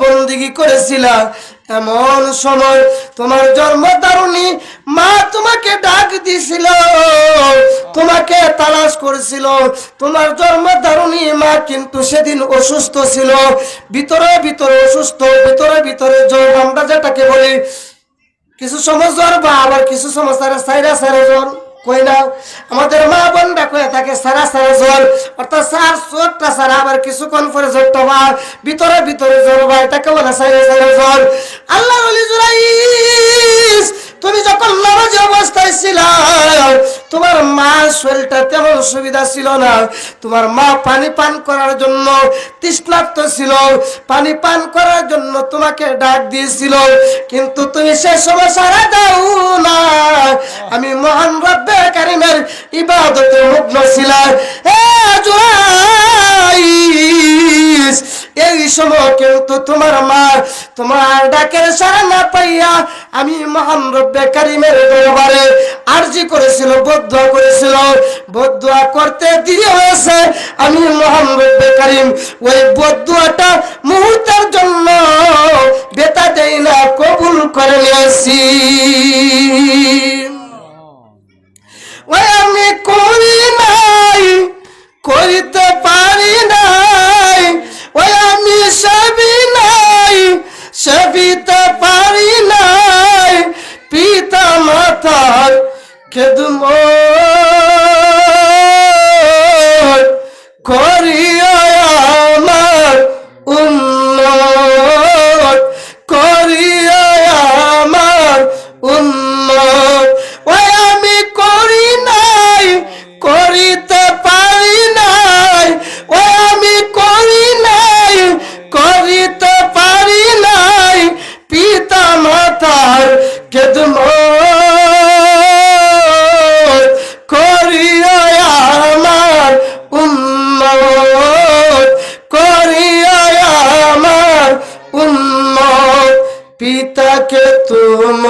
বন্দিগি করেছিলা। এমন সময় তোমার জন্মদারুণী মা তোমাকে ডাক দিছিল। তোমাকে তালাশ করেছিল। তোমার জন্মদারুণী মা কিন্তু সেদিন অসুস্থ ছিল। ভিতরে ভিতরে অসুস্থ, ভিতরে ভিতরে জ্বর। আমরা যেটাকে বলি, কিছু সময় জ্বর বা আবার কিছু সময় সারা সাইরা সারা জ্বর। কই দাও আমাদের মা বোনরা কয়ে থাকে, সারা সারা জল অর্থাৎ সার জ্বরটা সারা, আবার কিছুক্ষণ পরে জ্বরটা বা ভিতরে ভিতরে জল ভাই তাকে বলে সারা সারা জল আল্লাহ তুমি যখন নামাজ অবস্থায় ছিল তোমার মা শরীরটা তেমন সুবিধা ছিল না। তোমার মা পানি পান করার জন্য তৃষ্ণার্ত ছিল। পানি পান করার জন্য তোমাকে ডাক দিয়েছিল। কিন্তু তুমি সে সময় সারা দাও না। আমি মহান রব্বে কারিমের ইবাদতে মগ্ন ছিলাম। এই সময় কিন্তু তোমার মা তোমার ডাকের সারা না পাইয়া আমি মহান রব্বে কারিমের দরবারে করেছিল বদুয়া করেছিল। বদুয়া করতে দেরি হয়েছে। আমি মহান রব্বে কারিম ওই বদুয়াটা মুহূর্তের জন্য বেতা দেই না, কবুল করে নিয়েছি। ওই আমি করি নাই, করিতে পারি নাই। ওই আমি সবই নাই, সবিতে পারি নাই। পিতা মাতার কেদম করিয়া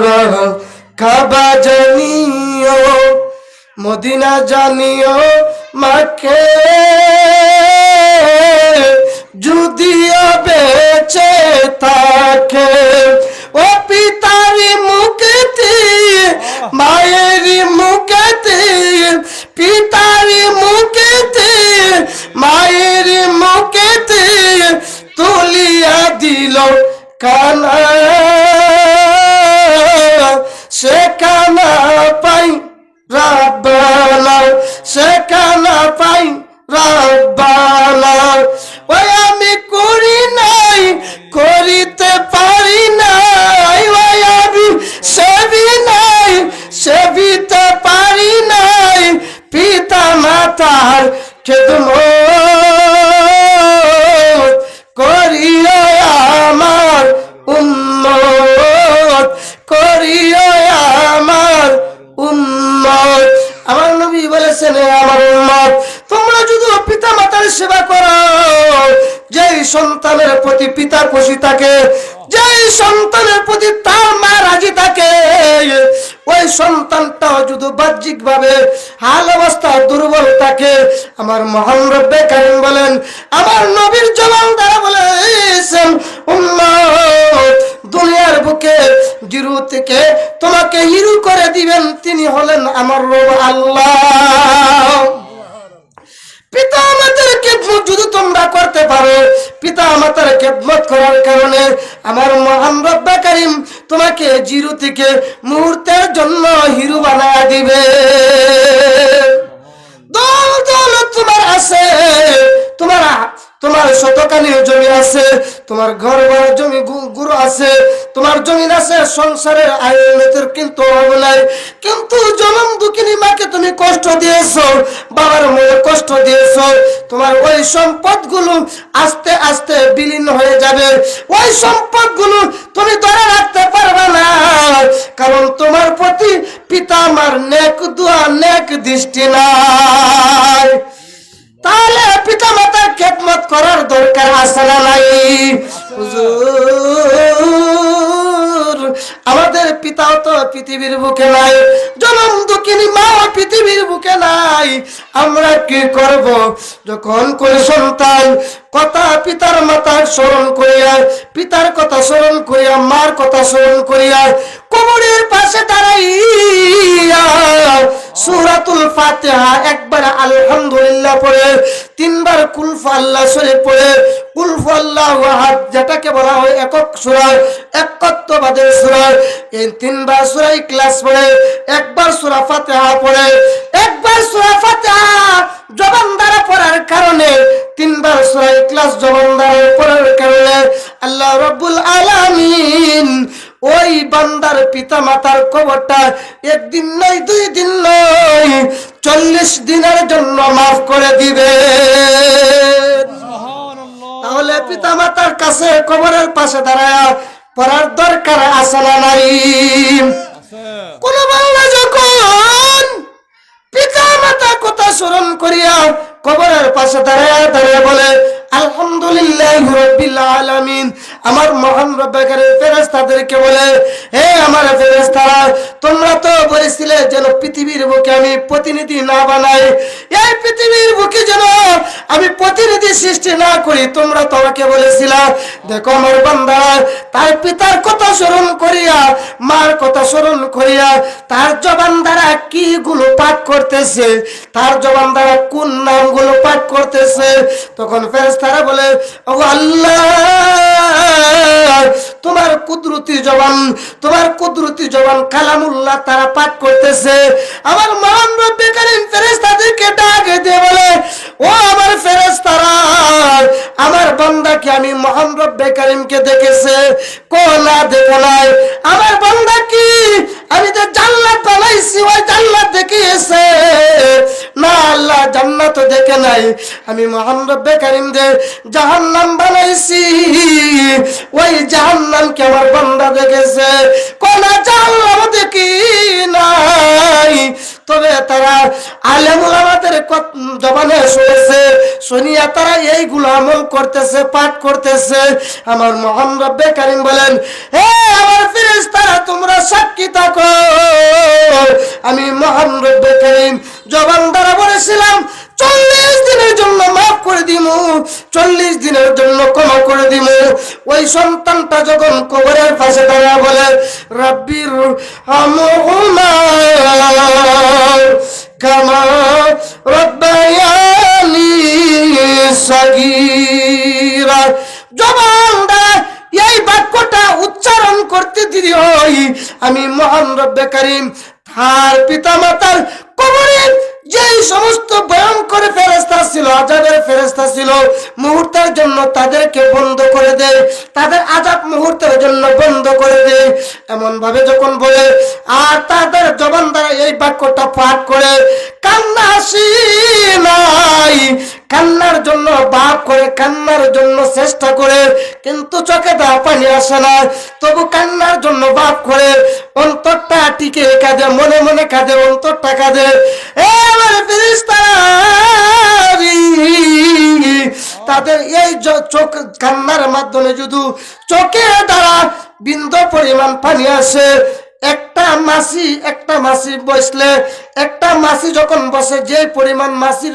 তোমরা কাবা জানিও, মদিনা জানিও মাকে। যদিও বেঁচে থাকে, ও পিতারি মুখেতে মায়েরি মুখেতে পিতারি মুখেতে মায়েরি মুখেতে তুলিয়া দিল কানা। সে কানা পাই রাব্বানা সে কানা পাই রাব্বানা ওই আমি করি নাই, করিতে পারি নাই। ওই আমি সেবি নাই, সেবিতে পারি নাই। পিতা মাতার কেদম সন্তানের প্রতি পিতার খুশি থাকে যেই সন্তানের প্রতি তার মা রাজি থাকে ওই সন্তানটাও যদি বাহ্যিক ভাবে হাল অবস্থা দুর্বল থাকে আমার মহান রব্বে কারিম বলেন, আমার নবীর জবান দ্বারা বলেছেন দুনিয়ার বুকে জিরু থেকে তোমাকে হিরু করে দিবেন, তিনি হলেন আমার রব আল্লাহ। পিতা খেদমত যদি তোমরা করতে পারো পিতা আমাদের খেদমত করার কারণে আমার মহান রব্বা তোমাকে জিরু থেকে মুহূর্তের জন্য হিরু বানায় দিবে। দল দল তোমার আছে, তোমার তোমার শতকালীন জমি আছে, তোমার ঘর বাড়ার জমি গুরু আছে, তোমার জমিন আছে, সংসারের আয়োজনের কিন্তু নাই। কিন্তু জনম দুঃখিনী মাকে তুমি কষ্ট দিয়েছ, বাবার কষ্ট দিয়েছ, তোমার ওই সম্পদগুলো আস্তে আস্তে বিলীন হয়ে যাবে। ওই সম্পদগুলো তুমি ধরে রাখতে পারবে না, কারণ তোমার প্রতি পিতা আমার নেক দোয়া, নেক দৃষ্টি নাই। তাহলে পিতা মাতার খেদমত করার দরকার আছে না নাই? আমাদের পিতাও তো পৃথিবীর বুকে নাই। জনম দুঃখিনী মাও পৃথিবীর বুকে নাই। আমরা কি করব? যখন কোন সন্তান, কথা পিতার মাতার স্মরণ করিয়া, পিতার কথা স্মরণ করিয়া, মার কথা স্মরণ করিয়া কবরের পাশে দাঁড়াইয়া সুরাতুল ফাতিহা একবার আলহামদুলিল্লাহ পড়ে, তিনবার কুলফ আল্লাহ শরীফ পড়ে। কুলফ আল্লাহ আহাদ, যেটাকে বলা হয় একক সূরা, একত্ববাদের সূরা। এই তিনবার সূরা ইখলাস পড়ে, একবার সূরা ফাতিহা পড়ে, একবার সূরা ফাতিহা জবান দ্বারা পড়ার কারণে, তিনবার সূরা ইখলাস জবান দ্বারা পড়ার কারণে আল্লাহ রাব্বুল আলামিন ওই বান্দার পিতা মাতার কবরটা একদিন নয় দুই দিন নয় চল্লিশ দিনের জন্য মাফ করে দিবে। তাহলে পিতা মাতার কাছে কবরের পাশে দাঁড়ায় পড়ার দরকার আছে না নাই? কোন বাংলা যখন পিতা মাতা কথা স্মরণ করিয়া কবরের পাশে দাঁড়ায় দাঁড়িয়ে বলে আলহামদুলিল্লাহ রব্বিল আলামিন। আমার মহান রব্বাকারে ফেরেশতাদেরকে বলে হে তোমরা তো বলেছিলে যেন পৃথিবীর বুকে আমি প্রতিনিধি না বানাই। এই পৃথিবীর বুকে যেন আমি প্রতিনিধি সৃষ্টি না করি, তোমরা তো আমাকে বলেছিলা। দেখো আমার বান্দারা, তার পিতার কথা স্মরণ করিয়া, মার কথা স্মরণ করিয়া, তার জবান দ্বারা কি গুলো পাঠ করতেছে, তার জবান দ্বারা কোন নামগুলো পাঠ করতেছে? তখন ফেরেশতারা বলে, ও আল্লাহ, তোমার কুদরতি জবান, তোমার কুদরতি জবান কালামুল্লাহ তারা পাঠ করতেছে, আমার মহান রব্বে কারীম তাদেরকে ডাক দিয়ে বলে, ও আমার ফেরেশতারা, আমার বান্দাকে আমি মহান রব্বে কারীমকে দেখেছে, কোলা দেখো নাই, আমার বান্দা কি? আমি তো জান্নাত বানাইছি, ওই জান্নাত দেখিয়েছে। না, আল্লাহ জান্নাত দেখে নাই। আমি মহান রব্বে দে জাহান্নাম বানাইছি। ওই জাহান্নামকে আমার বান্দা দেখেছে। কোন জাহান্নাম দেখি নাই। তবে তারা আলেমুল আমাদের জবানে শুনেছে শুনিয়া তারা এইগুলো আমল করতেছে, পাঠ করতেছে। আমার মহান রব্বে কারিম বলেন, হে আমার ফেরেশতারা, তোমরা সাক্ষী থাকো। আমি মহান রব্বে কারিম জবান দ্বারা বলেছিলাম, চল্লিশ দিনের জন্য মাফ করে দিব চল্লিশ দিনের জন্য ক্ষমা করে দিব ওই সন্তানটা যখন কবরের পাশে দাঁড়া বলে, রব্বির কামা রব্বায়ানি এই বাক্যটা উচ্চারণ করতে দিদি হই আমি মহান রব্বে কারিম, তার পিতা মাতার কবরের যেই সমস্ত ভয়ঙ্কর ফেরেস্তা ছিল, আজাবের ফেরেস্তা ছিল, মুহূর্তের জন্য তাদেরকে বন্ধ করে দেয় তাদের আজাব মুহূর্তের জন্য বন্ধ করে দেয় এমন ভাবে যখন বলে, আর তাদের জবান দ্বারা এই বাক্যটা পাঠ করে, কান্না নাই কান্নার জন্য বাপ করে, কান্নার জন্য চেষ্টা করে, কিন্তু চোখে দা পানি আসে না। তবু কান্নার জন্য বাপ করে, অন্তরটা টিকে কাঁদে, মনে মনে কাঁদে, অন্তরটা কাঁদে। তাদের এই চোখ, কান্নার মাধ্যমে যদি চোখে দ্বারা বিন্দু পরিমাণ পানি আসে, একটা মাসি একটা মাসি বসলে, একটা মাসি যখন বসে, যে পরিমাণ মাসির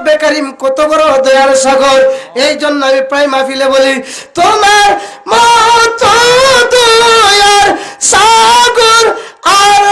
রব্বে কত বড় দয়ার সাগর। এই জন্য আমি প্রায় মাহফিলে বলি, তোমার মত দয়ার সাগর আর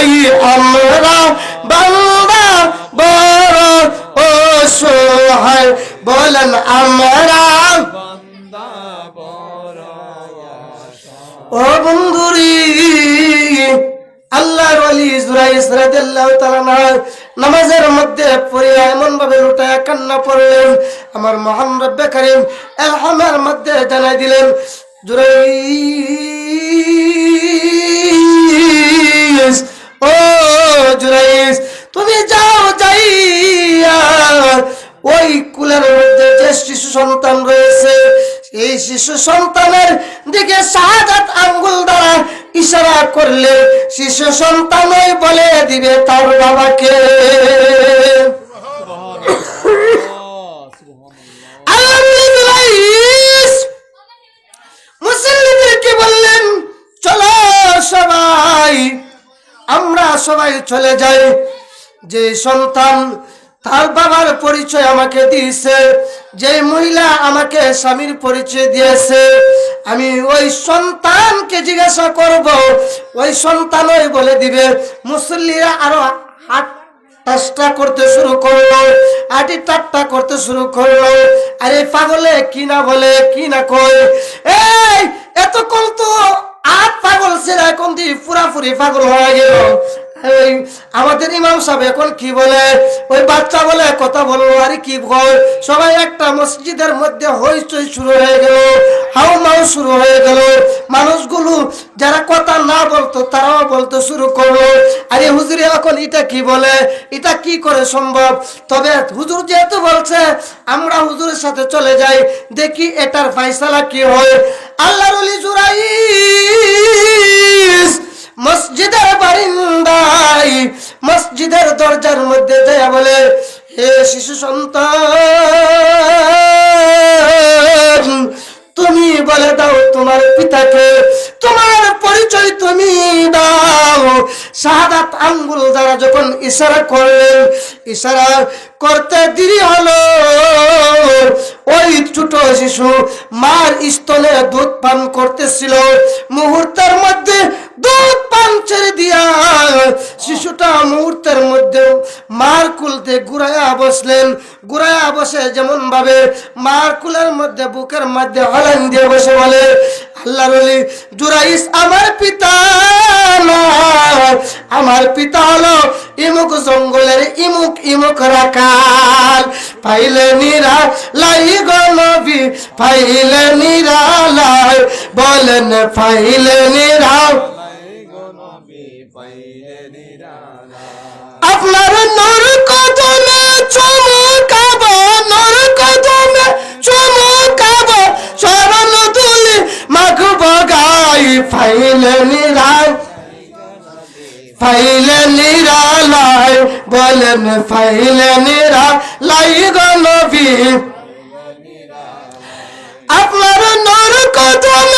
চাই আমরা বাংলা বড় অসহায়, বলেন আমরা। ও বন্ধুরি, আল্লাহর না নামাজের মধ্যে পড়ে এমন ভাবে লুটায় কান্না পড়লেন আমার মহান রব্বে করিম এলহামের মধ্যে জানাই দিলেন জুরাইস জুরাইস তুমি যাও যাইয়া। ওই কুলের মধ্যে যে শিশু সন্তান রয়েছে, এই শিশু সন্তানের দিকে আঙ্গুল দ্বারা ইশারা করলে শিশু সন্তানই বলে দিবে তার বাবাকে। মুসল্লিদেরকে বললেন, চলো সবাই আমরা সবাই চলে যাই। যে সন্তান তার বাবার পরিচয় আমাকে দিয়েছে, যে মহিলা আমাকে স্বামীর পরিচয় দিয়েছে। আমি ওই সন্তানকে জিজ্ঞাসা করব, ওই সন্তানই বলে দিবে, মুসল্লিরা আরও হাট টাসটা করতে শুরু করল আটি টাট্টা করতে শুরু করল। আরে পাগলে, কি না বলে, কি না কয়? এই এতক্ষণ তো আট পাগল ছেলে এখন দিয়ে পুরাপুরি পাগল হয়ে গেল। আমাদের ইমাম সাহেব এখন কি বলে? ওই বাচ্চা বলে কথা বলব, আর কি বল? সবাই একটা মসজিদের মধ্যে হইচই শুরু হয়ে গেল, হাউ মাউ শুরু হয়ে গেল। মানুষগুলো যারা কথা না বলতো, তারাও বলতে শুরু করল। আরে হুজুরে, এখন এটা কি বলে? এটা কি করে সম্ভব? তবে হুজুর যেহেতু বলছে, আমরা হুজুরের সাথে চলে যাই, দেখি এটার ফাইসালা কি হয়। আল্লাহর ওলি জুরাইস মসজিদের বারিন্দায়, মসজিদের দরজার মধ্যে দেয়া বলে হে শিশু সন্তান, তুমি বলে দাও তোমার পিতাকে, তোমার পরিচয় তুমি দাও। শাহাদাত আঙ্গুল দ্বারা যখন ইশারা করলেন, ইশারা করতে দেরি হলো। ওই ছোট শিশু মার স্তনে দুধ পান করতেছিল। মুহূর্তের মধ্যে দুধ ছেড়ে দিয়া শিশুটা মুহূর্তের মধ্যে মার কুলতে ঘুরাইয়া বসলেন। ঘুরাইয়া বসে যেমন ভাবে মার কুলের মধ্যে, বুকের মধ্যে হলেন দিয়ে বসে বলে আল্লাহ রলি জুরাইস আমার পিতা আমার পিতা হলো ইমুক জঙ্গলের ইমুক ইমুক রাকাল পাইলে নিরা লাই গনবি পাইলে নিরা লাই বলেন পাইলে নিরা আপনার নর কদমে চমকাব নর কদমে চমকাব চরণ তুলি মাখব গাই ফাইলে নিরাল। ফাইলে নিরালাই বলেন, ফাইলে নিরা লাই গনবি আপনার নর কদমে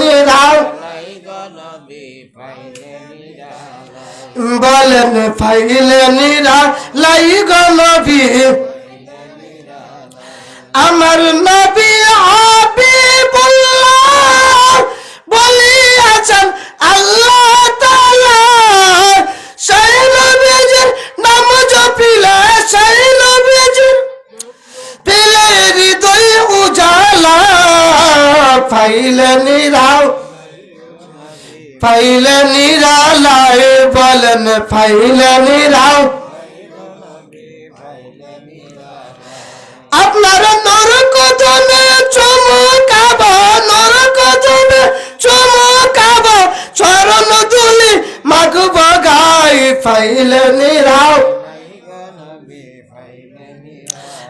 নিরাল। বলেন ফাইলে নিরা লাই গনবি আমার নবী হাবিবুল্লাহ বলিয়াছেন, আল্লাহ তাআলা সেই নবীজির নাম জপিলে, সেই ফাইলে নিরাও ফাইলে নিরালায় বলেন ফাইলে নিরাও আপনার নর কদমে চমকাব নর কদমে চমকাব, চরণ তুলি মাগব গাই ফাইলে নিরাও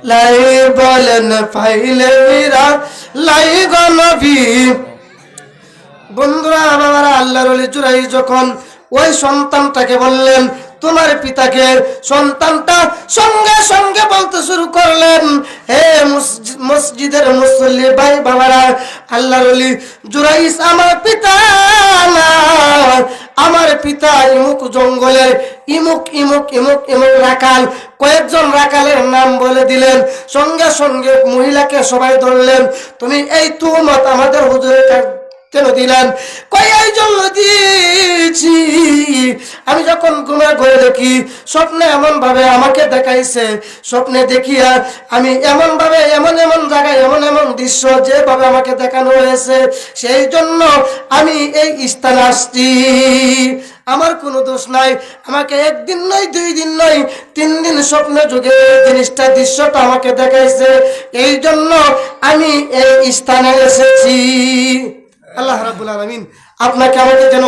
লাই বলেন পাইলে বিরাট লাই গনবী। বন্ধুরা বাবারা আল্লাহর চুরাই যখন ওই সন্তানটাকে বললেন তোমার পিতাকে সন্তানটা সঙ্গে সঙ্গে বলতে শুরু করলেন, হে মসজিদের মুসল্লি, ভাই বাবারা, আল্লাহর অলি জুরাইস আমার পিতা না। আমার পিতা ইমুক জঙ্গলের, ইমুক ইমুক ইমুক ইমুক রাখাল। কয়েকজন রাখালের নাম বলে দিলেন। সঙ্গে সঙ্গে মহিলাকে সবাই ধরলেন। তুমি এই তুমত আমাদের হুজুরের কেন দিলেন। কই এই জন্য দিয়েছি আমি যখন ঘুমে ঘরে দেখি, স্বপ্নে এমন ভাবে আমাকে দেখাইছে, স্বপ্নে দেখিয়া আমি এমন ভাবে এমন এমন জায়গায়, এমন এমন দৃশ্য যেভাবে আমাকে দেখানো হয়েছে, সেই জন্য আমি এই স্থানে আসছি। আমার কোনো দোষ নাই। আমাকে একদিন নয়, দুই দিন নয়, তিন দিন স্বপ্নে যুগে জিনিসটা, দৃশ্যটা আমাকে দেখাইছে। এই জন্য আমি এই স্থানে এসেছি। আল্লাহ রাবুল আলমিন আপনাকে আমাকে যেন